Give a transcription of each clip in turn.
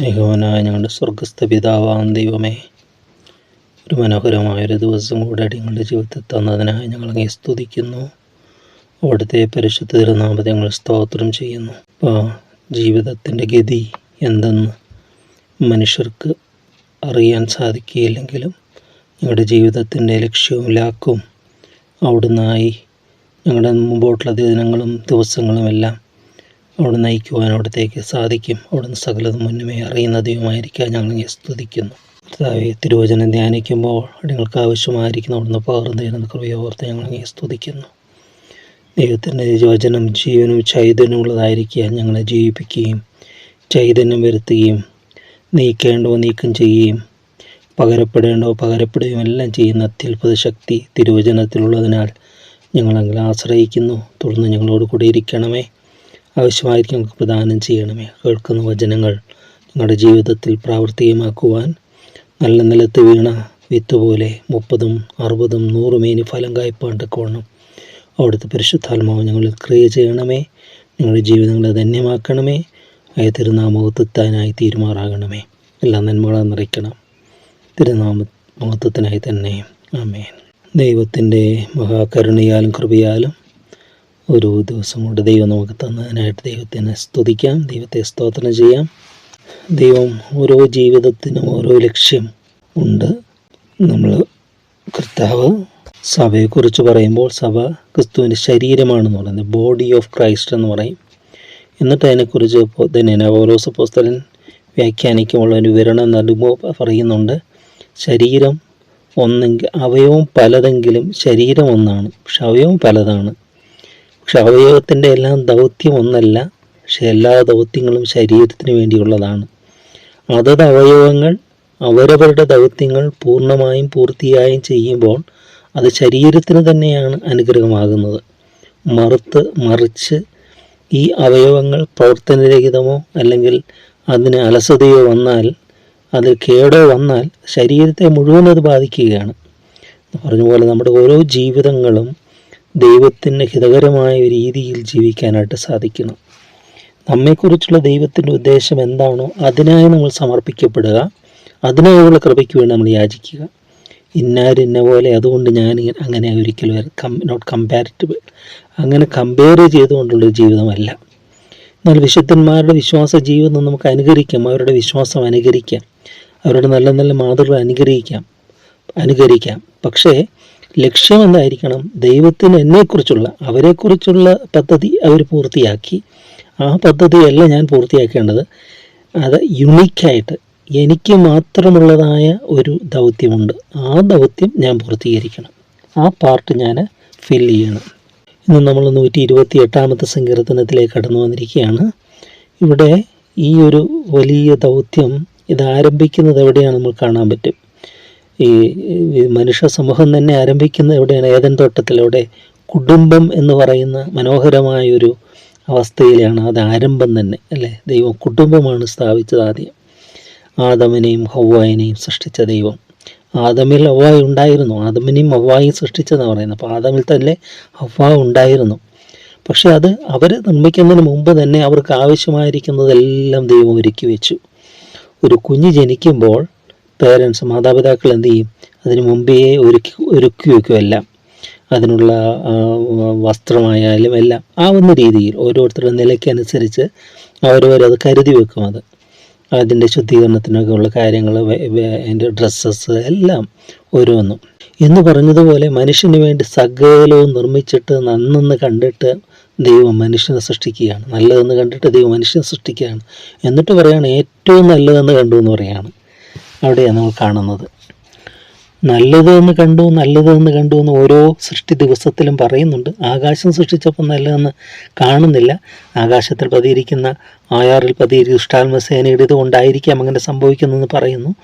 സ്നേഹവനായ ഞങ്ങളുടെ സ്വർഗസ്ഥ പിതാവാം ദൈവമേ ഒരു മനോഹരമായൊരു ദിവസം കൂടെ ഞങ്ങളുടെ ജീവിതത്തിൽ തന്നതിനായി ഞങ്ങൾ സ്തുതിക്കുന്നു. അവിടുത്തെ പരിശുദ്ധ തിരുനാമത്തെ ഞങ്ങൾ സ്തോത്രം ചെയ്യുന്നു. അപ്പോൾ ജീവിതത്തിന്റെ ഗതി എന്തെന്ന് മനുഷ്യർക്ക് അറിയാൻ സാധിക്കുകയില്ലെങ്കിലും ഞങ്ങളുടെ ജീവിതത്തിന്റെ ലക്ഷ്യവും ലാക്കും അവിടുന്നായി ഞങ്ങളുടെ മുമ്പോട്ടുള്ള ദിനങ്ങളും ദിവസങ്ങളും എല്ലാം അവിടെ നയിക്കുവാൻ അവിടത്തേക്ക് സാധിക്കും. അവിടുന്ന് സകലതും മുന്നമേ അറിയുന്ന ദൈവമായിരിക്കാൻ ഞങ്ങൾ സ്തുതിക്കുന്നു. തിരുവചനം ധ്യാനിക്കുമ്പോൾ നിങ്ങൾക്ക് ആവശ്യമായിരിക്കുന്ന അവിടുന്ന് പകർന്നു തരുന്ന കൃപയോർത്ത് ഞങ്ങൾ സ്തുതിക്കുന്നു. ദൈവത്തിന്റെ വചനം ജീവനും ചൈതന്യമുള്ളതായിരിക്കാൻ ഞങ്ങളെ ജീവിപ്പിക്കുകയും ചൈതന്യം വരുത്തുകയും നീക്കേണ്ടവ നീക്കം ചെയ്യുകയും പകരപ്പെടേണ്ടോ പകരപ്പെടുകയും എല്ലാം ചെയ്യുന്ന അത്യത്ഭുത ശക്തി തിരുവചനത്തിലുള്ളതിനാൽ ഞങ്ങളെങ്കിലും ആശ്രയിക്കുന്നു. തുടർന്ന് ഞങ്ങളോട് കൂടെ ഇരിക്കണമേ. ആവശ്യമായിരിക്കും നമുക്ക് പ്രദാനം ചെയ്യണമേ. കേൾക്കുന്ന വചനങ്ങൾ നിങ്ങളുടെ ജീവിതത്തിൽ പ്രാവർത്തികമാക്കുവാൻ നല്ല നിലത്ത് വീണ വിത്ത് പോലെ മുപ്പതും അറുപതും നൂറുമേനി ഫലം കായ്പണ്ടക്കോണം അവിടുത്തെ പരിശുദ്ധാത്മാവ് ഞങ്ങളിൽ ക്രിയ ചെയ്യണമേ. നിങ്ങളുടെ ജീവിതങ്ങളെ ധന്യമാക്കണമേ അയ തിരുനാമുഖത്തെത്താനായി തീരുമാറാകണമേ. എല്ലാ നന്മകളും നിറയ്ക്കണം. തിരുനാമ മഹത്വത്തിനായി തന്നെ. ആമേൻ. ദൈവത്തിന്റെ മഹാകരുണയാലും കൃപയാലും ഒരു ദിവസം കൊണ്ട് ദൈവം നമുക്ക് തന്നതിനായിട്ട് ദൈവത്തിനെ സ്തുതിക്കാം ദൈവത്തെ സ്തോത്രം ചെയ്യാം. ദൈവം ഓരോ ജീവിതത്തിനും ഓരോ ലക്ഷ്യം ഉണ്ട്. നമ്മൾ കർത്താവ് സഭയെക്കുറിച്ച് പറയുമ്പോൾ സഭ ക്രിസ്തുവിന്റെ ശരീരമാണെന്ന് പറയുന്നത് ബോഡി ഓഫ് ക്രൈസ്റ്റ് എന്ന് പറയും. എന്നിട്ട് അതിനെക്കുറിച്ച് തന്നെ ഓരോ പുസ്തകൻ വ്യാഖ്യാനിക്കുമ്പോൾ ഒരു വിവരണം നൽകുമ്പോൾ പറയുന്നുണ്ട് ശരീരം ഒന്നെങ്കിൽ അവയവം പലതെങ്കിലും ശരീരം ഒന്നാണ് പക്ഷെ അവയവം പലതാണ്. പക്ഷെ അവയവത്തിന്റെ എല്ലാം ദൗത്യം ഒന്നല്ല പക്ഷെ എല്ലാ ദൗത്യങ്ങളും ശരീരത്തിന് വേണ്ടിയുള്ളതാണ്. അതത് അവയവങ്ങൾ അവരവരുടെ ദൗത്യങ്ങൾ പൂർണമായും പൂർത്തിയായും ചെയ്യുമ്പോൾ അത് ശരീരത്തിന് തന്നെയാണ് അനുഗ്രഹമാകുന്നത്. മറുത്ത് മറിച്ച് ഈ അവയവങ്ങൾ പ്രവർത്തനരഹിതമോ അല്ലെങ്കിൽ അതിന് അലസതയോ വന്നാൽ അതിൽ കേടോ വന്നാൽ ശരീരത്തെ മുഴുവൻ അത് ബാധിക്കുകയാണ്. പറഞ്ഞ പോലെ നമ്മുടെ ഓരോ ജീവിതങ്ങളും ദൈവത്തിന് ഹിതകരമായ രീതിയിൽ ജീവിക്കാനായിട്ട് സാധിക്കുന്നു നമ്മെക്കുറിച്ചുള്ള ദൈവത്തിന്റെ ഉദ്ദേശം എന്താണോ അതിനായി നമ്മൾ സമർപ്പിക്കപ്പെടുക. അതിനായുള്ള കൃപയ്ക്ക് വേണ്ടി നമ്മൾ യാചിക്കുക. ഇന്നാരിന്ന പോലെ അതുകൊണ്ട് ഞാൻ അങ്ങനെ ഒരിക്കലും കം നോട്ട് കമ്പാരിറ്റബിൾ അങ്ങനെ കമ്പയർ ചെയ്തുകൊണ്ടുള്ളൊരു ജീവിതമല്ല. എന്നാൽ വിശുദ്ധന്മാരുടെ വിശ്വാസ ജീവിതം നമുക്ക് അനുകരിക്കാം. അവരുടെ വിശ്വാസം അനുകരിക്കാം. അവരുടെ നല്ല നല്ല മാതൃക അനുഗ്രഹിക്കാം അനുകരിക്കാം. പക്ഷേ ലക്ഷ്യം എന്തായിരിക്കണം ദൈവത്തിന് എന്നെക്കുറിച്ചുള്ള അവരെക്കുറിച്ചുള്ള പദ്ധതി അവർ പൂർത്തിയാക്കി. ആ പദ്ധതിയല്ല ഞാൻ പൂർത്തിയാക്കേണ്ടത് അത് യുണീക്കായിട്ട് എനിക്ക് മാത്രമുള്ളതായ ഒരു ദൗത്യമുണ്ട്. ആ ദൗത്യം ഞാൻ പൂർത്തീകരിക്കണം. ആ പാർട്ട് ഞാൻ ഫിൽ ചെയ്യണം. ഇന്ന് നമ്മൾ നൂറ്റി ഇരുപത്തി എട്ടാമത്തെ സങ്കീർത്തനത്തിലേക്ക് കടന്നു വന്നിരിക്കുകയാണ്. ഇവിടെ ഈ ഒരു വലിയ ദൗത്യം ഇത് ആരംഭിക്കുന്നത് എവിടെയാണ് നമ്മൾ കാണാൻ പറ്റും. ഈ മനുഷ്യ സമൂഹം തന്നെ ആരംഭിക്കുന്നത് എവിടെയാണ്? ഏതൻ തോട്ടത്തിൽ? അവിടെ കുടുംബം എന്ന് പറയുന്ന മനോഹരമായൊരു അവസ്ഥയിലാണ് അത് ആരംഭം തന്നെ അല്ലേ? ദൈവം കുടുംബമാണ് സ്ഥാപിച്ചത് ആദ്യം. ആദമിനെയും ഹൗവായിനെയും സൃഷ്ടിച്ച ദൈവം. ആദമിൽ ഹവ്വായി ഉണ്ടായിരുന്നു. ആദമിനെയും ഹവ്വായും സൃഷ്ടിച്ചതെന്ന് പറയുന്നത്. അപ്പോൾ ആദമിൽ തന്നെ ഹവ്വ ഉണ്ടായിരുന്നു. പക്ഷെ അത് അവർ നിർമ്മിക്കുന്നതിന് മുമ്പ് തന്നെ അവർക്ക് ആവശ്യമായിരിക്കുന്നതെല്ലാം ദൈവം ഒരുക്കി വെച്ചു. ഒരു കുഞ്ഞ് ജനിക്കുമ്പോൾ പേരൻസ് മാതാപിതാക്കൾ എന്ത് ചെയ്യും? അതിന് മുമ്പേ ഒരുക്കി ഒരുക്കി വയ്ക്കുമല്ല അതിനുള്ള വസ്ത്രമായാലും എല്ലാം. ആ ആവുന്ന രീതിയിൽ ഓരോരുത്തരുടെ നിലയ്ക്കനുസരിച്ച് അവരവരത് കരുതി വെക്കും അത്. അതിന്റെ ശുദ്ധീകരണത്തിനൊക്കെ ഉള്ള കാര്യങ്ങൾ അതിന്റെ ഡ്രസ്സസ് എല്ലാം ഓരോന്നും. എന്ന് പറഞ്ഞതുപോലെ മനുഷ്യന് വേണ്ടി സകലവും നിർമ്മിച്ചിട്ട് നന്നെന്ന് കണ്ടിട്ട് ദൈവം മനുഷ്യനെ സൃഷ്ടിക്കുകയാണ്. നല്ലതെന്ന് കണ്ടിട്ട് ദൈവം മനുഷ്യനെ സൃഷ്ടിക്കുകയാണ്. എന്നിട്ട് പറയുകയാണ് ഏറ്റവും നല്ലതെന്ന് കണ്ടു എന്ന് പറയാണ്. അവിടെയാണ് നമ്മൾ കാണുന്നത്. നല്ലത് എന്ന് കണ്ടു നല്ലത് എന്ന് കണ്ടു എന്ന് ഓരോ സൃഷ്ടി ദിവസത്തിലും പറയുന്നുണ്ട്. ആകാശം സൃഷ്ടിച്ചപ്പോൾ നല്ലതെന്ന് കാണുന്നില്ല. ആകാശത്തിൽ പതിയിരിക്കുന്ന ആയാറിൽ പതിയിരിക്കുന്ന ഇഷ്ടാത്മസേനയുടെ ഇത് കൊണ്ടായിരിക്കാം അങ്ങനെ സംഭവിക്കുന്നതെന്ന് പറയുന്നു.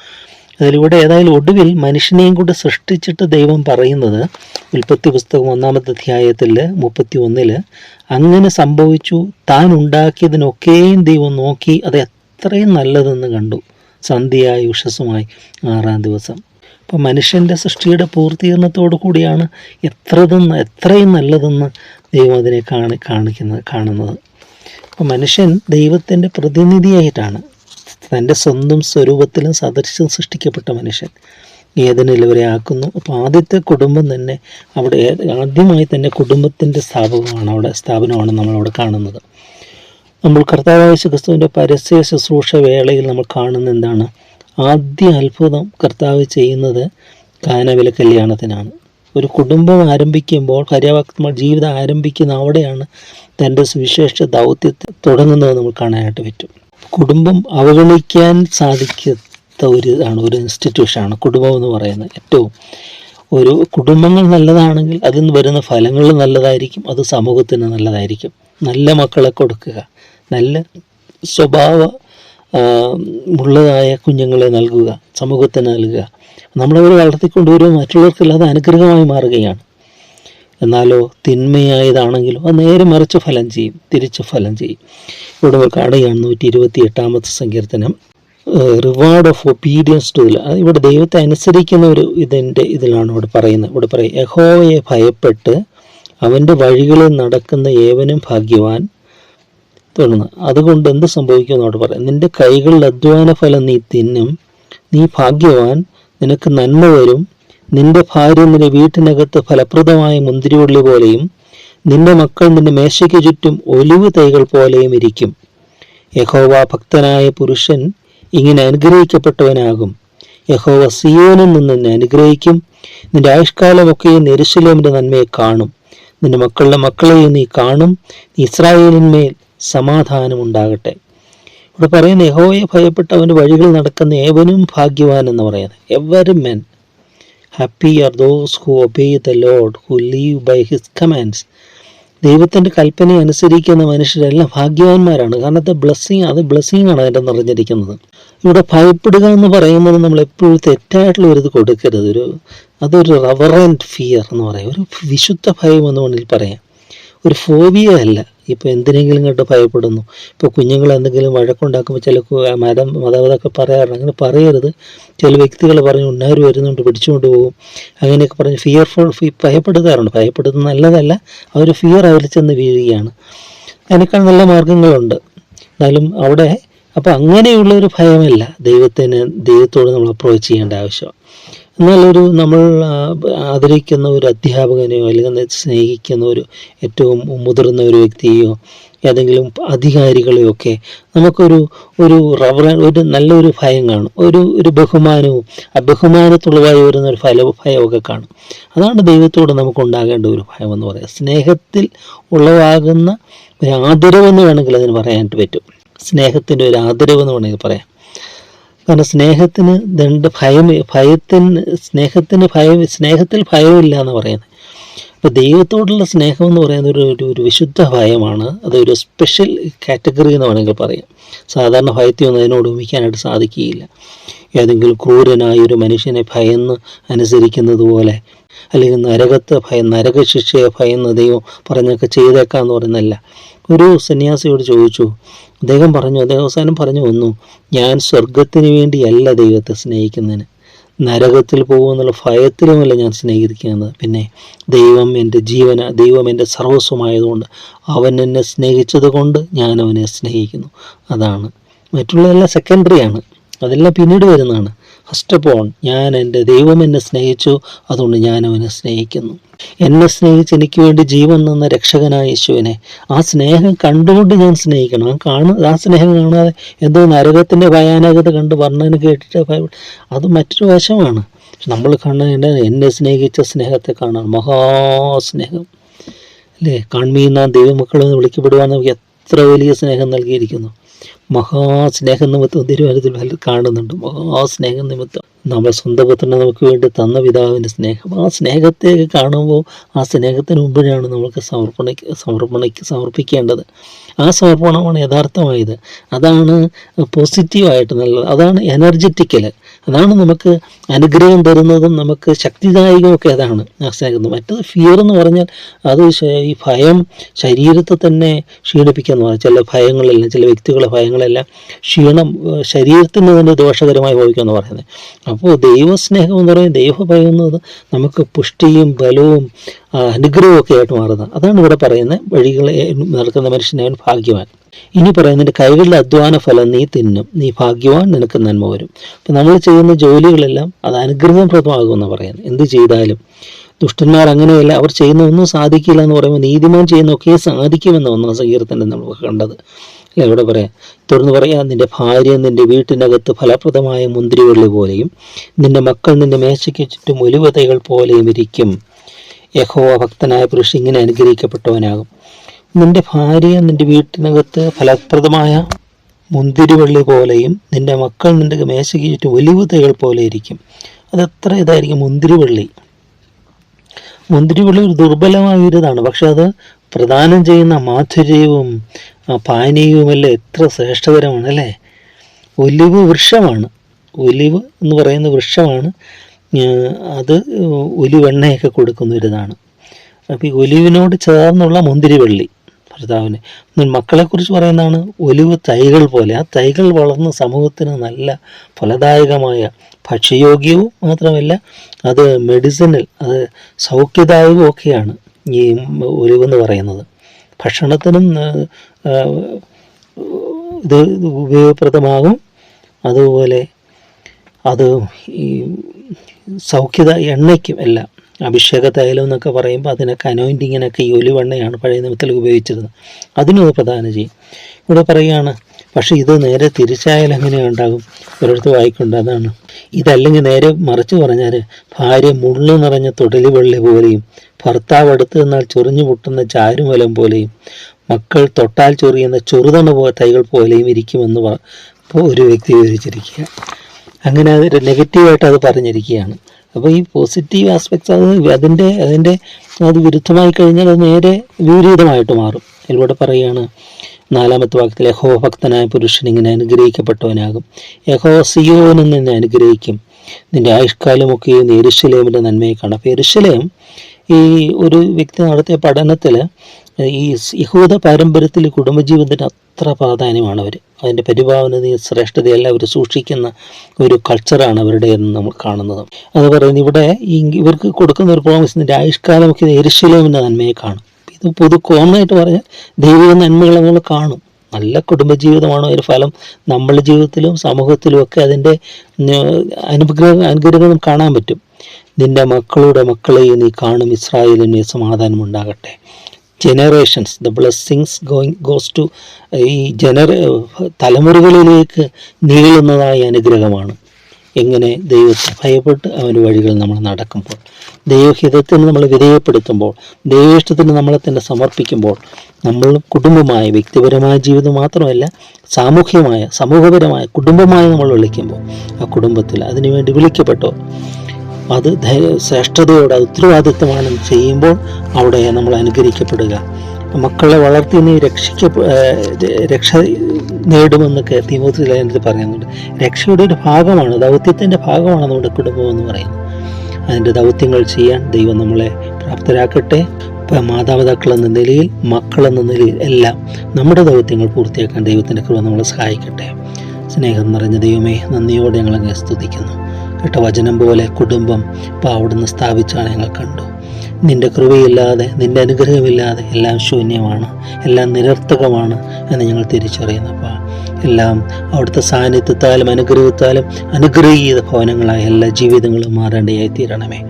അതിലൂടെ ഏതായാലും ഒടുവിൽ മനുഷ്യനെയും കൂടെ സൃഷ്ടിച്ചിട്ട് ദൈവം പറയുന്നത് ഉൽപ്പത്തി പുസ്തകം ഒന്നാമത്തെ അധ്യായത്തിൽ മുപ്പത്തി ഒന്നിൽ അങ്ങനെ സംഭവിച്ചു താൻ ഉണ്ടാക്കിയതിനൊക്കെയും ദൈവം നോക്കി അത് എത്രയും നല്ലതെന്ന് കണ്ടു. സന്ധ്യയായി ഉഷസ്സുമായി ആറാം ദിവസം. അപ്പം മനുഷ്യന്റെ സൃഷ്ടിയുടെ പൂർത്തീകരണത്തോടു കൂടിയാണ് എത്രതെന്ന് എത്രയും നല്ലതെന്ന് ദൈവം അതിനെ കാണി കാണിക്കുന്നത് കാണുന്നത്. അപ്പം മനുഷ്യൻ ദൈവത്തിന്റെ പ്രതിനിധിയായിട്ടാണ് തന്റെ സ്വന്തം സ്വരൂപത്തിലും സദൃശ്യം സൃഷ്ടിക്കപ്പെട്ട മനുഷ്യൻ. ഏതിനിൽ ഇവരെ ആക്കുന്നു. അപ്പോൾ ആദ്യത്തെ കുടുംബം തന്നെ അവിടെ ആദ്യമായി തന്നെ കുടുംബത്തിന്റെ സ്ഥാപകമാണ് അവിടെ സ്ഥാപനമാണ് നമ്മളവിടെ കാണുന്നത്. നമ്മൾ കർത്താവായ ക്രിസ്തുവിന്റെ പരസ്യ ശുശ്രൂഷ വേളയിൽ നമ്മൾ കാണുന്ന എന്താണ്? ആദ്യ അത്ഭുതം കർത്താവ് ചെയ്യുന്നത് കാനവില കല്യാണത്തിനാണ്. ഒരു കുടുംബം ആരംഭിക്കുമ്പോൾ കര്യാവക്തമ ജീവിതം ആരംഭിക്കുന്ന അവിടെയാണ് തന്റെ സുവിശേഷ ദൗത്യത്തെ തുടങ്ങുന്നത് നമ്മൾ കാണാനായിട്ട് പറ്റും. കുടുംബം അവഗണിക്കാൻ സാധിക്കാത്ത ഒരു ഇതാണ് ഒരു ഇൻസ്റ്റിറ്റ്യൂഷനാണ് കുടുംബം എന്ന് പറയുന്നത്. ഏറ്റവും ഒരു കുടുംബങ്ങൾ നല്ലതാണെങ്കിൽ അതിൽ നിന്ന് വരുന്ന ഫലങ്ങൾ നല്ലതായിരിക്കും അത് സമൂഹത്തിന് നല്ലതായിരിക്കും. നല്ല മക്കളെ കൊടുക്കുക. നല്ല സ്വഭാവ ഉള്ളതായ കുഞ്ഞുങ്ങളെ നൽകുക സമൂഹത്തിന് നൽകുക. നമ്മളവരെ വളർത്തിക്കൊണ്ടുവരുമ്പോൾ മറ്റുള്ളവർക്കെല്ലാം അത് അനുഗ്രഹമായി മാറുകയാണ്. എന്നാലോ തിന്മയായതാണെങ്കിലോ അത് നേരെ മറിച്ച് ഫലം ചെയ്യും തിരിച്ച് ഫലം ചെയ്യും. ഇവിടെ കാണുകയാണ് നൂറ്റി ഇരുപത്തി എട്ടാമത്തെ സങ്കീർത്തനം റിവാർഡ് ഓഫ് ഒബീഡിയൻസ് ടു ഇവിടെ ദൈവത്തെ അനുസരിക്കുന്ന ഒരു ഇതിന്റെ ഇതിലാണ് ഇവിടെ പറയുന്നത്. ഇവിടെ പറയും യഹോവയെ ഭയപ്പെട്ട് അവന്റെ വഴികളിൽ നടക്കുന്ന ഏവനും ഭാഗ്യവാൻ തുടർന്ന് അതുകൊണ്ട് എന്ത് സംഭവിക്കുമെന്ന് അവിടെ പറയാം. നിന്റെ കൈകളിൽ അധ്വാന ഫലം നീ തിന്നും നീ ഭാഗ്യവാൻ നിനക്ക് നന്മ വരും. നിന്റെ ഭാര്യ നിന്റെ വീട്ടിനകത്ത് ഫലപ്രദമായ മുന്തിരിവള്ളി പോലെയും നിന്റെ മക്കൾ നിന്റെ മേശയ്ക്ക് ചുറ്റും ഒലിവ് തൈകൾ പോലെയും ഇരിക്കും. യഹോവ ഭക്തനായ പുരുഷൻ ഇങ്ങനെ അനുഗ്രഹിക്കപ്പെട്ടവനാകും. യഹോവ സിയോനിൽ നിന്ന് നിന്നെ അനുഗ്രഹിക്കും. നിന്റെ ആയുഷ്കാലമൊക്കെയും നെരുശലേമിന്റെ നന്മയെ കാണും. നിന്റെ മക്കളുടെ മക്കളെയും നീ കാണും. ഇസ്രായേലിന്മേൽ സമാധാനം ഉണ്ടാകട്ടെ ഇവിടെ പറയുന്ന യഹോവയെ ഭയപ്പെട്ട് അവന്റെ വഴികൾ നടക്കുന്ന ഏവനും ഭാഗ്യവാൻ എന്ന് പറയുന്നത്. Every men happy are those who obey the lord who live by his commands ദൈവത്തിന്റെ കൽപ്പന അനുസരിക്കുന്ന മനുഷ്യരെല്ലാം ഭാഗ്യവാന്മാരാണ്. കാരണം അത് ബ്ലെസ്സിങ് അത് ബ്ലെസ്സിങ് ആണ് അതിന്റെ നിറഞ്ഞിരിക്കുന്നത്. ഇവിടെ ഭയപ്പെടുക എന്ന് പറയുന്നത് നമ്മൾ എപ്പോഴും തെറ്റായിട്ടുള്ള ഒരു ഇത് കൊടുക്കരുത്. ഒരു അതൊരു റവറന്റ് ഫിയർ എന്ന് പറയാം. ഒരു വിശുദ്ധ ഭയം എന്ന് വേണമെങ്കിൽ പറയാം. ഒരു ഫോബിയ അല്ല. ഇപ്പോൾ എന്തിനെങ്കിലും കണ്ട് ഭയപ്പെടുന്നു. ഇപ്പോൾ കുഞ്ഞുങ്ങൾ എന്തെങ്കിലും വഴക്കുണ്ടാക്കുമ്പോൾ ചില മതം മാതാപിതാക്കൾ പറയാറുണ്ട്. അങ്ങനെ പറയരുത്. ചില വ്യക്തികൾ പറഞ്ഞു ഉണ്ണാർ വരുന്നുണ്ട് പിടിച്ചുകൊണ്ട് പോകും. അങ്ങനെയൊക്കെ പറഞ്ഞ് ഫിയർഫുൾ ഭയപ്പെടുത്താറുണ്ട്. ഭയപ്പെടുന്നത് നല്ലതല്ല. ആ ഒരു ഫിയർ അവരിൽ ചെന്ന് വീഴുകയാണ്. അതിനേക്കാൾ നല്ല മാർഗങ്ങളുണ്ട്. എന്നാലും അവിടെ അപ്പോൾ അങ്ങനെയുള്ള ഒരു ഭയമല്ല ദൈവത്തിന് ദൈവത്തോട് നമ്മൾ അപ്രോച്ച് ചെയ്യേണ്ട ആവശ്യം. എന്നാൽ ഒരു നമ്മൾ ആദരിക്കുന്ന ഒരു അധ്യാപകനെയോ അല്ലെങ്കിൽ സ്നേഹിക്കുന്ന ഒരു ഏറ്റവും മുതിർന്ന ഒരു വ്യക്തിയെയോ ഏതെങ്കിലും അധികാരികളെയോ ഒക്കെ നമുക്കൊരു ഒരു റവറ ഒരു നല്ലൊരു ഭയം കാണും. ഒരു ഒരു ബഹുമാനവും ആ ബഹുമാനത്തുള്ളതായി വരുന്ന ഒരു ഫല ഭയമൊക്കെ കാണും. അതാണ് ദൈവത്തോട് നമുക്ക് ഉണ്ടാകേണ്ട ഒരു ഭയം എന്ന് പറയാം സ്നേഹത്തിൽ ഉളവാകുന്ന ഒരു ആദരവെന്ന് വേണമെങ്കിൽ അതിന് പറയാനായിട്ട് പറ്റും. സ്നേഹത്തിന്റെ ഒരു ആദരവെന്ന് വേണമെങ്കിൽ പറയാം. കാരണം സ്നേഹത്തിന് ദണ്ട് ഭയം ഭയത്തിന് സ്നേഹത്തിന് ഭയം സ്നേഹത്തിൽ ഭയമില്ല എന്ന് പറയുന്നത്. അപ്പോൾ ദൈവത്തോടുള്ള സ്നേഹം എന്ന് പറയുന്നത് ഒരു ഒരു ഒരു വിശുദ്ധ ഭയമാണ്. അതൊരു സ്പെഷ്യൽ കാറ്റഗറി എന്ന് വേണമെങ്കിൽ പറയാം. സാധാരണ ഭയത്തെ ഒന്നും അതിനോട് ഉപമിക്കാനായിട്ട് സാധിക്കുകയില്ല. ഏതെങ്കിലും ക്രൂരനായ ഒരു മനുഷ്യനെ ഭയന്ന് അനുസരിക്കുന്നത് പോലെ അല്ലെങ്കിൽ നരകത്തെ ഭയം നരകശിക്ഷയെ ഭയന്ന് ദൈവം പറഞ്ഞൊക്കെ ചെയ്തേക്കാന്ന് പറയുന്നതല്ല. ഒരു സന്യാസിയോട് ചോദിച്ചു അദ്ദേഹം പറഞ്ഞു അദ്ദേഹം അവസാനം പറഞ്ഞു വന്നു ഞാൻ സ്വർഗത്തിന് വേണ്ടിയല്ല ദൈവത്തെ സ്നേഹിക്കുന്നതിന്. നരകത്തിൽ പോകുമെന്നുള്ള ഭയത്തിലുമല്ല ഞാൻ സ്നേഹിക്കുന്നത്. പിന്നെ ദൈവം എന്റെ ജീവന ദൈവം എന്റെ സർവസ്വമായതുകൊണ്ട് അവൻ എന്നെ സ്നേഹിച്ചത് കൊണ്ട് ഞാൻ അവനെ സ്നേഹിക്കുന്നു. അതാണ്. മറ്റുള്ളതെല്ലാം സെക്കൻഡറിയാണ് അതെല്ലാം പിന്നീട് വരുന്നതാണ്. ഫസ്റ്റ് ഓഫ് ഓൾ ഞാൻ എന്റെ ദൈവം എന്നെ സ്നേഹിച്ചു. അതുകൊണ്ട് ഞാൻ അവനെ സ്നേഹിക്കുന്നു. എന്നെ സ്നേഹിച്ച് എനിക്ക് വേണ്ടി ജീവൻ നിന്ന രക്ഷകനായ യേശുവിനെ ആ സ്നേഹം കണ്ടുകൊണ്ട് ഞാൻ സ്നേഹിക്കണം. ആ കാണു ആ സ്നേഹം കാണാതെ എന്തോ നരകത്തിന്റെ ഭയാനകത കണ്ട് വർണന കേട്ടിട്ട് അത് മറ്റൊരു വശമാണ്. നമ്മൾ കാണേണ്ട എന്നെ സ്നേഹിച്ച സ്നേഹത്തെ കാണാൻ മഹാസ്നേഹം. അല്ലേ? കാൺമീന്ന ദൈവമക്കളെന്ന് വിളിക്കപ്പെടുവാൻ നമുക്ക് എത്ര വലിയ സ്നേഹം നൽകിയിരിക്കുന്നു. മഹാസ്നേഹം നിമിത്തം തിരുവനന്തപുരത്തിൽ കാണുന്നുണ്ട്. മഹാസ്നേഹം നിമിത്തം നമ്മൾ സ്വന്തം പുത്രനെ നമുക്ക് വേണ്ടി തന്ന പിതാവിന്റെ സ്നേഹം. ആ സ്നേഹത്തെ കാണുമ്പോൾ ആ സ്നേഹത്തിന് മുമ്പിലാണ് നമുക്ക് സമർപ്പണയ്ക്ക് സമർപ്പണയ്ക്ക് സമർപ്പിക്കേണ്ടത്. ആ സമർപ്പണമാണ് യഥാർത്ഥമായത്. അതാണ് പോസിറ്റീവായിട്ട് നല്ലത്. അതാണ് എനർജറ്റിക്കൽ. അതാണ് നമുക്ക് അനുഗ്രഹം തരുന്നതും നമുക്ക് ശക്തിദായകമൊക്കെ അതാണ് ആ സ്നേഹം മറ്റത് ഫിയർ എന്ന് പറഞ്ഞാൽ അത് ഈ ഭയം ശരീരത്തെ തന്നെ ക്ഷീണിപ്പിക്കുക എന്ന് പറഞ്ഞാൽ ചില ഭയങ്ങളെല്ലാം ചില വ്യക്തികളെ ഭയങ്ങൾ കാര്യങ്ങളെല്ലാം ക്ഷീണം ശരീരത്തിന് തന്നെ ദോഷകരമായി ഭവിക്കുമെന്ന് പറയുന്നത്. അപ്പോൾ ദൈവസ്നേഹം എന്ന് പറയുന്നത് ദൈവഭയം എന്നത് നമുക്ക് പുഷ്ടിയും ബലവും അനുഗ്രഹവും ഒക്കെ ആയിട്ട് മാറുന്നത് അതാണ് ഇവിടെ പറയുന്നത് വഴികളെ നടക്കുന്ന മനുഷ്യനെ അവൻ ഭാഗ്യവാൻ. ഇനി പറയുന്നതിന്റെ കൈകളുടെ അധ്വാന ഫലം നീ തിന്നും നീ ഭാഗ്യവാൻ നിനക്ക് നന്മ വരും. അപ്പം നമ്മൾ ചെയ്യുന്ന ജോലികളെല്ലാം അത് അനുഗ്രഹപ്രദമാകുമെന്ന് പറയുന്നത്. എന്ത് ചെയ്താലും ദുഷ്ടന്മാർ അങ്ങനെയല്ല അവർ ചെയ്യുന്ന ഒന്നും സാധിക്കില്ല എന്ന് പറയുമ്പോൾ നീതിമാൻ ചെയ്യുന്ന ഒക്കെ സാധിക്കുമെന്ന് ഒന്നാം സങ്കീർത്തനം നമ്മൾ കണ്ടത്. അല്ല ഇവിടെ പറയാം തുടർന്ന് പറയാം നിന്റെ ഭാര്യ നിന്റെ വീട്ടിനകത്ത് ഫലപ്രദമായ മുന്തിരിവള്ളി പോലെയും നിന്റെ മക്കൾ നിന്റെ മേശയ്ക്ക് ചുറ്റും ഒലിവതകൾ പോലെയും ഇരിക്കും. യഹോവ ഭക്തനായ പുരുഷൻ ഇങ്ങനെ അനുഗ്രഹിക്കപ്പെട്ടവനാകും. നിന്റെ ഭാര്യ നിന്റെ വീട്ടിനകത്ത് ഫലപ്രദമായ മുന്തിരിവള്ളി പോലെയും നിന്റെ മക്കൾ നിന്റെ മേശയ്ക്ക് ചുറ്റും ഒലിവുതകൾ പോലെ ഇരിക്കും. അതെത്ര ഇതായിരിക്കും മുന്തിരിവള്ളി. മുന്തിരിവള്ളി ഒരു ദുർബലമായ ഒരു ഇതാണ്. പക്ഷെ അത് പ്രദാനം ചെയ്യുന്ന മാധുര്യവും ആ, പാനീയവുമെല്ലാം എത്ര ശ്രേഷ്ഠകരമാണ് അല്ലേ ഒലിവ് വൃക്ഷമാണ്. ഒലിവ് എന്ന് പറയുന്ന വൃക്ഷമാണ് അത് ഒലിവെണ്ണയൊക്കെ കൊടുക്കുന്ന ഒരിതാണ്. അപ്പോൾ ഈ ഒലിവിനോട് ചേർന്നുള്ള മുന്തിരിവള്ളി ഭർത്താവിന്. മക്കളെക്കുറിച്ച് പറയുന്നതാണ് ഒലിവ് തൈകൾ പോലെ ആ തൈകൾ വളർന്ന് സമൂഹത്തിന് നല്ല ഫലദായകമായ ഭക്ഷ്യയോഗ്യവും മാത്രമല്ല അത് മെഡിസിനൽ അത് സൗഖ്യദായകവും ഒക്കെയാണ് ഈ ഒലിവ് എന്ന് പറയുന്നത്. ഭക്ഷണത്തിനും ഇത് ഉപയോഗപ്രദമാകും. അതുപോലെ അത് ഈ സൗഖ്യത എണ്ണയ്ക്കും എല്ലാം. അഭിഷേക തൈലം എന്നൊക്കെ പറയുമ്പോൾ അതിനൊക്കെ അനോയിന്റിങ്ങിനൊക്കെ ഈ ഒലിവെണ്ണയാണ് പഴയ നിമിത്തത്തിൽ ഉപയോഗിച്ചിരുന്നത്. അതിനും അത് പ്രധാനം ചെയ്യും. ഇവിടെ പറയുകയാണ് പക്ഷേ ഇത് നേരെ തിരിച്ചായാൽ എങ്ങനെ ഉണ്ടാകും? ഒരിടത്ത് വായിക്കൊണ്ട് അതാണ്. ഇതല്ലെങ്കിൽ നേരെ മറിച്ച് പറഞ്ഞാൽ ഭാര്യ മുള്ളു നിറഞ്ഞ തൊടലി വെള്ളി പോലെയും ഭർത്താവ് അടുത്ത് നിന്നാൽ ചൊറിഞ്ഞു പൊട്ടുന്ന ചാരുമലം പോലെയും മക്കൾ തൊട്ടാൽ ചൊറിയുന്ന ചെറുതണ തൈകൾ പോലെയും ഇരിക്കുമെന്ന് ഒരു വ്യക്തി വിവരിച്ചിരിക്കുക. അങ്ങനെ അത് നെഗറ്റീവായിട്ട് അത് പറഞ്ഞിരിക്കുകയാണ്. അപ്പോൾ ഈ പോസിറ്റീവ് ആസ്പെക്ട്സ് അത് അതിന്റെ അതിന്റെ അത് വിരുദ്ധമായി കഴിഞ്ഞാൽ അത് നേരെ വിപരീതമായിട്ട് മാറും. അതിലൂടെ പറയുകയാണ് നാലാമത്തെ വാക്യത്തിൽ യഹോ ഭക്തനായ പുരുഷൻ ഇങ്ങനെ അനുഗ്രഹിക്കപ്പെട്ടവനാകും. യഹോ സിയോനും നിന്നെ അനുഗ്രഹിക്കും. നിന്റെ ആയുഷ്കാലമൊക്കെ എരുശലേമിന്റെ നന്മയെ കാണാം. അപ്പോൾ എരുശലേം ഈ ഒരു വ്യക്തി നടത്തിയ പഠനത്തിൽ ഈ യഹൂദ പാരമ്പര്യത്തിൽ കുടുംബജീവിതത്തിന് അത്ര പ്രാധാന്യമാണ് അവർ അതിന്റെ പരിഭാവനതയും ശ്രേഷ്ഠതയല്ല അവർ സൂക്ഷിക്കുന്ന ഒരു കൾച്ചറാണ് അവരുടെ എന്ന് നമ്മൾ കാണുന്നത്. അത് പറയുന്നത് ഇവിടെ ഇവർക്ക് കൊടുക്കുന്ന ഒരു പ്രോമിസ് നിന്റെ ആയുഷ്കാലമൊക്കെ എരിശിലേമിന്റെ നന്മയെ കാണും. ഇത് പൊതു കോമണായിട്ട് പറഞ്ഞാൽ ദൈവിക നന്മകൾ നമ്മൾ കാണും. നല്ല കുടുംബജീവിതമാണ് ഒരു ഫലം നമ്മളുടെ ജീവിതത്തിലും സമൂഹത്തിലും ഒക്കെ അതിന്റെ അനുഗ്രഹം അനുഗ്രഹം കാണാൻ പറ്റും. നിന്റെ മക്കളുടെ മക്കളെയും നീ കാണും ഇസ്രായേലിന് സമാധാനം ഉണ്ടാകട്ടെ. Generations the blessings going goes to ഈ ജനറ തലമുറകളിലേക്ക് നീളുന്നതായ അനുഗ്രഹമാണ്. എങ്ങനെ ദൈവത്തെ ഭയപ്പെട്ട് അവന്റെ വഴികൾ നമ്മൾ നടക്കുമ്പോൾ ദൈവഹിതത്തിന് നമ്മൾ വിധേയപ്പെടുത്തുമ്പോൾ ദൈവേഷ്ടത്തിന് നമ്മളെ തന്നെ സമർപ്പിക്കുമ്പോൾ നമ്മൾ കുടുംബമായ വ്യക്തിപരമായ ജീവിതം മാത്രമല്ല സാമൂഹ്യമായ സമൂഹപരമായ കുടുംബമായി നമ്മൾ വിളിക്കുമ്പോൾ ആ കുടുംബത്തിൽ അതിനുവേണ്ടി വിളിക്കപ്പെട്ടോ അത് ശ്രേഷ്ഠതയോടെ ഉത്തരവാദിത്വമാണ് ചെയ്യുമ്പോൾ അവിടെ നമ്മൾ അനുകരിക്കപ്പെടുക. മക്കളെ വളർത്തി നീ രക്ഷിക്ക രക്ഷ നേടുമെന്നൊക്കെ തീമോത്തി ലേഖനത്തിൽ പറയുന്നുണ്ട്. രക്ഷയുടെ ഒരു ഭാഗമാണ് ദൗത്യത്തിന്റെ ഭാഗമാണ് നമ്മുടെ കുടുംബം എന്ന് പറയുന്നത് അതിന്റെ ദൗത്യങ്ങൾ ചെയ്യാൻ ദൈവം നമ്മളെ പ്രാപ്തരാക്കട്ടെ. മാതാപിതാക്കൾ എന്ന നിലയിൽ മക്കളെന്ന നിലയിൽ എല്ലാം നമ്മുടെ ദൗത്യങ്ങൾ പൂർത്തിയാക്കാൻ ദൈവത്തിന്റെ കൃപ നമ്മളെ സഹായിക്കട്ടെ. സ്നേഹം നിറഞ്ഞ ദൈവമേ നന്ദിയോടെ ഞങ്ങളെ സ്തുതിക്കുന്നു. കേട്ട വചനം പോലെ കുടുംബം ഇപ്പോൾ അവിടുന്ന് സ്ഥാപിച്ചാണ് ഞങ്ങൾ കണ്ടു. നിന്റെ കൃപയില്ലാതെ നിന്റെ അനുഗ്രഹമില്ലാതെ എല്ലാം ശൂന്യമാണ് എല്ലാം നിരർത്ഥകമാണ് എന്ന് ഞങ്ങൾ തിരിച്ചറിയുന്നപ്പോൾ എല്ലാം അവിടുത്തെ സാന്നിധ്യത്താലും അനുഗ്രഹത്താലും അനുഗ്രഹീത ഭവനങ്ങളായ എല്ലാ ജീവിതങ്ങളും മാറേണ്ടതായി തീരണമേ.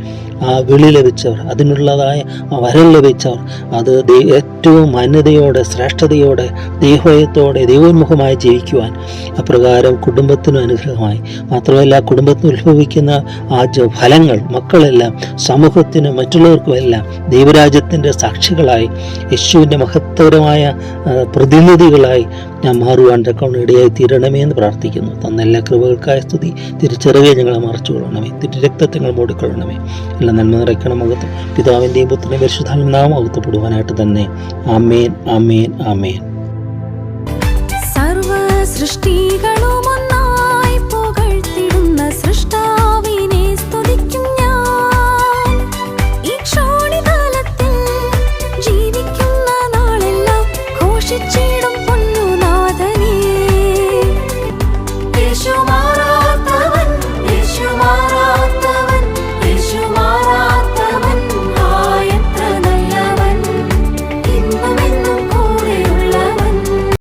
ആ വിളി ലഭിച്ചവർ അതിനുള്ളതായ വരം ലഭിച്ചവർ അത് ഏറ്റവും മാന്യതയോടെ ശ്രേഷ്ഠതയോടെ ദൈവയത്തോടെ ദൈവോന്മുഖമായി ജീവിക്കുവാൻ അപ്രകാരം കുടുംബത്തിനും അനുഗ്രഹമായി. മാത്രമല്ല കുടുംബത്തിന് ഉത്ഭവിക്കുന്ന ആ ഫലങ്ങൾ മക്കളെല്ലാം സമൂഹത്തിനും മറ്റുള്ളവർക്കുമെല്ലാം ദൈവരാജ്യത്തിന്റെ സാക്ഷികളായി യേശുവിന്റെ മഹത്തരമായ പ്രതിനിധികളായി ഞാൻ മാറുവാൻ തക്കവണ്ണം ഇടയായി തീരണമേ എന്ന് പ്രാർത്ഥിക്കുന്നു. തന്ന എല്ലാ കൃപകൾക്കായ സ്തുതി. തിരിച്ചറിവെ ഞങ്ങളെ മറച്ചു കൊള്ളണമേ തിരുരക്തത്വങ്ങൾ മൂടിക്കൊള്ളണമേ. എല്ലാം നന്മ നിറയ്ക്കണം അകത്ത് പിതാവിന്റെയും പുത്രനെ പരിശുദ്ധാലും നാം അകത്തപ്പെടുവാനായിട്ട് തന്നെ. ആമേൻ ആമേൻ ആമേൻ. സർവ സൃഷ്ടികളുമൊന്ന